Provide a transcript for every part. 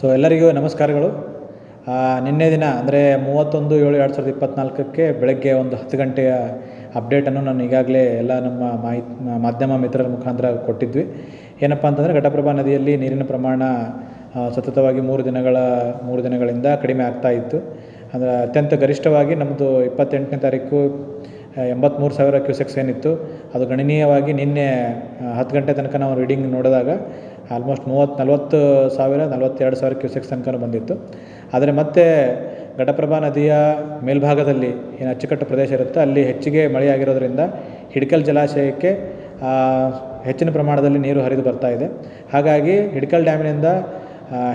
So ಎಲ್ಲರಿಗೂ ನಮಸ್ಕಾರಗಳು. ನಿನ್ನೆ ದಿನ, ಅಂದರೆ ಮೂವತ್ತೊಂದು ಏಳು ಎರಡು ಸಾವಿರದ ಇಪ್ಪತ್ತ್ನಾಲ್ಕಕ್ಕೆ ಬೆಳಗ್ಗೆ ಒಂದು ಹತ್ತು ಗಂಟೆಯ ಅಪ್ಡೇಟನ್ನು ನಾನು ಈಗಾಗಲೇ ಎಲ್ಲ ನಮ್ಮ ಮಾಹಿತಿ ಮಾಧ್ಯಮ ಮಿತ್ರರ ಮುಖಾಂತರ ಕೊಟ್ಟಿದ್ವಿ. ಏನಪ್ಪ ಅಂತಂದರೆ, ಘಟಪ್ರಭಾ ನದಿಯಲ್ಲಿ ನೀರಿನ ಪ್ರಮಾಣ ಸತತವಾಗಿ ಮೂರು ದಿನಗಳ, ಮೂರು ದಿನಗಳಿಂದ ಕಡಿಮೆ ಆಗ್ತಾ ಇತ್ತು. ಅಂದರೆ ಅತ್ಯಂತ ಗರಿಷ್ಠವಾಗಿ ನಮ್ಮದು ಇಪ್ಪತ್ತೆಂಟನೇ ತಾರೀಕು ಎಂಬತ್ತ್ಮೂರು ಸಾವಿರ ಕ್ಯೂಸೆಕ್ಸ್ ಏನಿತ್ತು. ಅದು ಗಣನೀಯವಾಗಿ ನಿನ್ನೆ ಹತ್ತು ಗಂಟೆ ತನಕ ನಾವು ರೀಡಿಂಗ್ ನೋಡಿದಾಗ ಆಲ್ಮೋಸ್ಟ್ ಮೂವತ್ತು, ನಲವತ್ತು ಸಾವಿರ, ನಲವತ್ತೆರಡು ಸಾವಿರ ಕ್ಯೂಸೆಕ್ಸ್ ತನಕ ಬಂದಿತ್ತು. ಆದರೆ ಮತ್ತೆ ಘಟಪ್ರಭಾ ನದಿಯ ಮೇಲ್ಭಾಗದಲ್ಲಿ ಏನು ಅಚ್ಚುಕಟ್ಟು ಪ್ರದೇಶ ಇರುತ್ತೋ ಅಲ್ಲಿ ಹೆಚ್ಚಿಗೆ ಮಳೆಯಾಗಿರೋದ್ರಿಂದ ಹಿಡ್ಕಲ್ ಜಲಾಶಯಕ್ಕೆ ಹೆಚ್ಚಿನ ಪ್ರಮಾಣದಲ್ಲಿ ನೀರು ಹರಿದು ಬರ್ತಾ ಇದೆ. ಹಾಗಾಗಿ ಹಿಡ್ಕಲ್ ಡ್ಯಾಮಿನಿಂದ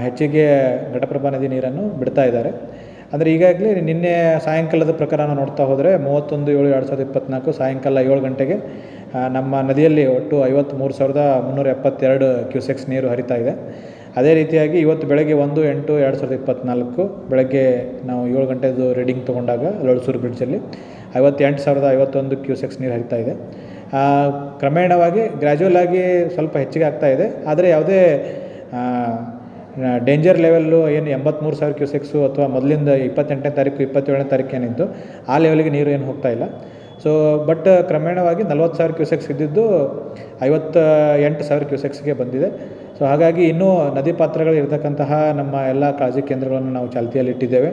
ಹೆಚ್ಚಿಗೆ ಘಟಪ್ರಭಾ ನದಿ ನೀರನ್ನು ಬಿಡ್ತಾ ಇದ್ದಾರೆ. ಅಂದರೆ ಈಗಾಗಲೇ ನಿನ್ನೆ ಸಾಯಂಕಾಲದ ಪ್ರಕಾರ ನಾವು ನೋಡ್ತಾ ಹೋದರೆ ಮೂವತ್ತೊಂದು ಏಳು ಎರಡು ಸಾವಿರದ ಇಪ್ಪತ್ತ್ನಾಲ್ಕು ಸಾಯಂಕಾಲ ಏಳು ಗಂಟೆಗೆ ನಮ್ಮ ನದಿಯಲ್ಲಿ ಒಟ್ಟು ಐವತ್ತ್ಮೂರು ಸಾವಿರದ ಮುನ್ನೂರ ಎಪ್ಪತ್ತೆರಡು ಕ್ಯೂಸೆಕ್ಸ್ ನೀರು ಹರಿತಾ ಇದೆ. ಅದೇ ರೀತಿಯಾಗಿ ಇವತ್ತು ಬೆಳಗ್ಗೆ ಒಂದು, ಎಂಟು, ಎರಡು ಸಾವಿರದ ಇಪ್ಪತ್ತ್ನಾಲ್ಕು ಬೆಳಗ್ಗೆ ನಾವು ಏಳು ಗಂಟೆದು ರೀಡಿಂಗ್ ತೊಗೊಂಡಾಗ ಲೊಳಸೂರು ಬ್ರಿಡ್ಜಲ್ಲಿ ಐವತ್ತೆಂಟು ಸಾವಿರದ ಐವತ್ತೊಂದು ಕ್ಯೂಸೆಕ್ಸ್ ನೀರು ಹರಿತಾ ಇದೆ. ಕ್ರಮೇಣವಾಗಿ ಗ್ರ್ಯಾಜುವಲ್ ಆಗಿ ಸ್ವಲ್ಪ ಹೆಚ್ಚಿಗೆ ಆಗ್ತಾ ಇದೆ. ಆದರೆ ಯಾವುದೇ ಡೇಂಜರ್ ಲೆವೆಲ್ಲು ಏನು ಎಂಬತ್ತ್ಮೂರು ಸಾವಿರ ಕ್ಯೂಸೆಕ್ಸು ಅಥವಾ ಮೊದಲಿಂದ ಇಪ್ಪತ್ತೆಂಟನೇ ತಾರೀಕು, ಇಪ್ಪತ್ತೇಳನೇ ತಾರೀಕು ಏನಿತ್ತು, ಆ ಲೆವೆಲ್ಗೆ ನೀರು ಏನು ಹೋಗ್ತಾ ಇಲ್ಲ. ಸೊ ಬಟ್ ಕ್ರಮೇಣವಾಗಿ ನಲ್ವತ್ತು ಸಾವಿರ ಕ್ಯೂಸೆಕ್ಸ್ ಇದ್ದಿದ್ದು ಐವತ್ತ ಎಂಟು ಸಾವಿರ ಕ್ಯೂಸೆಕ್ಸ್ಗೆ ಬಂದಿದೆ. ಸೊ ಹಾಗಾಗಿ ಇನ್ನೂ ನದಿ ಪಾತ್ರಗಳು ಇರತಕ್ಕಂತಹ ನಮ್ಮ ಎಲ್ಲ ಕಾಳಜಿ ಕೇಂದ್ರಗಳನ್ನು ನಾವು ಚಾಲ್ತಿಯಲ್ಲಿ ಇಟ್ಟಿದ್ದೇವೆ.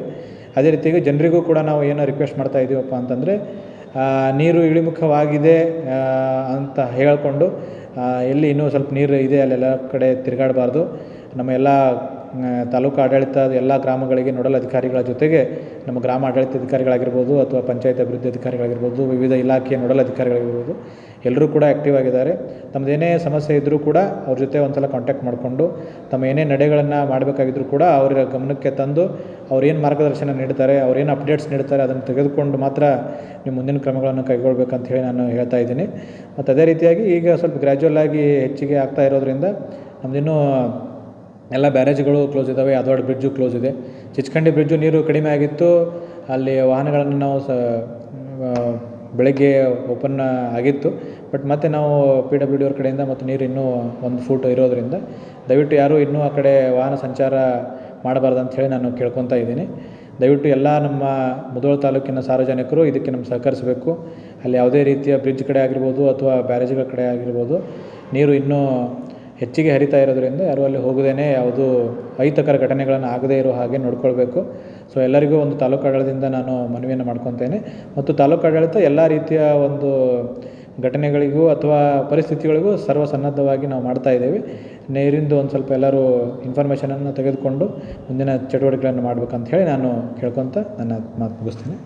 ಅದೇ ರೀತಿಯಾಗಿ ಜನರಿಗೂ ಕೂಡ ನಾವು ಏನು ರಿಕ್ವೆಸ್ಟ್ ಮಾಡ್ತಾ ಇದ್ದೀವಪ್ಪ ಅಂತಂದರೆ ನೀರು ಇಳಿಮುಖವಾಗಿದೆ ಅಂತ ಹೇಳಿಕೊಂಡು ಎಲ್ಲಿ ಇನ್ನೂ ಸ್ವಲ್ಪ ನೀರು ಇದೆ, ಅಲ್ಲೆಲ್ಲ ಕಡೆ ತಿರುಗಾಡಬಾರ್ದು. ನಮ್ಮ ಎಲ್ಲ ತಾಲೂಕು ಆಡಳಿತ, ಎಲ್ಲ ಗ್ರಾಮಗಳಿಗೆ ನೋಡಲ್ ಅಧಿಕಾರಿಗಳ ಜೊತೆಗೆ ನಮ್ಮ ಗ್ರಾಮ ಆಡಳಿತ ಅಧಿಕಾರಿಗಳಾಗಿರ್ಬೋದು ಅಥವಾ ಪಂಚಾಯತ್ ಅಭಿವೃದ್ಧಿ ಅಧಿಕಾರಿಗಳಾಗಿರ್ಬೋದು, ವಿವಿಧ ಇಲಾಖೆಯ ನೋಡಲ್ ಅಧಿಕಾರಿಗಳಾಗಿರ್ಬೋದು, ಎಲ್ಲರೂ ಕೂಡ ಆ್ಯಕ್ಟಿವ್ ಆಗಿದ್ದಾರೆ. ತಮ್ಮದು ಏನೇ ಸಮಸ್ಯೆ ಇದ್ದರೂ ಕೂಡ ಅವ್ರ ಜೊತೆ ಒಂದು ಸಲ ಕಾಂಟ್ಯಾಕ್ಟ್ ಮಾಡಿಕೊಂಡು, ತಮ್ಮ ಏನೇ ನಡೆಗಳನ್ನು ಮಾಡಬೇಕಾಗಿದ್ರೂ ಕೂಡ ಅವರ ಗಮನಕ್ಕೆ ತಂದು ಅವ್ರೇನು ಮಾರ್ಗದರ್ಶನ ನೀಡ್ತಾರೆ ಅವ್ರೇನು ಅಪ್ಡೇಟ್ಸ್ ನೀಡ್ತಾರೆ ಅದನ್ನು ತೆಗೆದುಕೊಂಡು ಮಾತ್ರ ನೀವು ಮುಂದಿನ ಕ್ರಮಗಳನ್ನು ಕೈಗೊಳ್ಬೇಕಂತ ಹೇಳಿ ನಾನು ಹೇಳ್ತಾ ಇದ್ದೀನಿ. ಮತ್ತು ಅದೇ ರೀತಿಯಾಗಿ ಈಗ ಸ್ವಲ್ಪ ಗ್ರ್ಯಾಜುವಲ್ ಆಗಿ ಹೆಚ್ಚಿಗೆ ಆಗ್ತಾ ಇರೋದ್ರಿಂದ ನಮ್ಮದಿನ್ನೂ ಎಲ್ಲ ಬ್ಯಾರೇಜ್ಗಳು ಕ್ಲೋಸ್ ಇದ್ದಾವೆ. ಯಾದವಾಡ ಬ್ರಿಡ್ಜು ಕ್ಲೋಸ್ ಇದೆ. ಚಿಚ್ಕಂಡಿ ಬ್ರಿಡ್ಜು ನೀರು ಕಡಿಮೆ ಆಗಿತ್ತು. ಅಲ್ಲಿ ವಾಹನಗಳನ್ನು ನಾವು ಸ ಬೆಳಗ್ಗೆ ಓಪನ್ ಆಗಿತ್ತು. ಬಟ್ ಮತ್ತೆ ನಾವು ಪಿ ಡಬ್ಲ್ಯೂ ಡಿ ಅವ್ರ ಕಡೆಯಿಂದ ಮತ್ತು ನೀರು ಇನ್ನೂ ಒಂದು ಫೂಟ್ ಇರೋದರಿಂದ ದಯವಿಟ್ಟು ಯಾರೂ ಇನ್ನೂ ಆ ಕಡೆ ವಾಹನ ಸಂಚಾರ ಮಾಡಬಾರ್ದು ಅಂತ ಹೇಳಿ ನಾನು ಕೇಳ್ಕೊತಾ ಇದ್ದೀನಿ. ದಯವಿಟ್ಟು ಎಲ್ಲ ನಮ್ಮ ಮುಧೋಳ ತಾಲೂಕಿನ ಸಾರ್ವಜನಿಕರು ಇದಕ್ಕೆ ನಮ್ಮ ಸಹಕರಿಸಬೇಕು. ಅಲ್ಲಿ ಯಾವುದೇ ರೀತಿಯ ಬ್ರಿಡ್ಜ್ ಕಡೆ ಆಗಿರ್ಬೋದು ಅಥವಾ ಬ್ಯಾರೇಜ್ಗಳ ಕಡೆ ಆಗಿರ್ಬೋದು ನೀರು ಇನ್ನೂ ಹೆಚ್ಚಿಗೆ ಹರಿತಾ ಇರೋದ್ರಿಂದ ಯಾರೂ ಅಲ್ಲಿ ಹೋಗದೇ ಯಾವುದು ಅಹಿತಕರ ಘಟನೆಗಳನ್ನು ಆಗದೇ ಇರೋ ಹಾಗೆ ನೋಡ್ಕೊಳ್ಬೇಕು. ಸೊ ಎಲ್ಲರಿಗೂ ಒಂದು ತಾಲೂಕು ಆಡಳಿತದಿಂದ ನಾನು ಮನವಿಯನ್ನು ಮಾಡ್ಕೊತೇನೆ. ಮತ್ತು ತಾಲೂಕು ಆಡಳಿತ ಎಲ್ಲ ರೀತಿಯ ಒಂದು ಘಟನೆಗಳಿಗೂ ಅಥವಾ ಪರಿಸ್ಥಿತಿಗಳಿಗೂ ಸರ್ವಸನ್ನದ್ಧವಾಗಿ ನಾವು ಮಾಡ್ತಾ ಇದ್ದೇವೆ. ನೀರಿಂದು ಒಂದು ಸ್ವಲ್ಪ ಎಲ್ಲರೂ ಇನ್ಫಾರ್ಮೇಷನನ್ನು ತೆಗೆದುಕೊಂಡು ಮುಂದಿನ ಚಟುವಟಿಕೆಗಳನ್ನು ಮಾಡ್ಬೇಕಂತ ಹೇಳಿ ನಾನು ಕೇಳ್ಕೊತ ನನ್ನ ಮಾತು ಮುಗಿಸ್ತೇನೆ.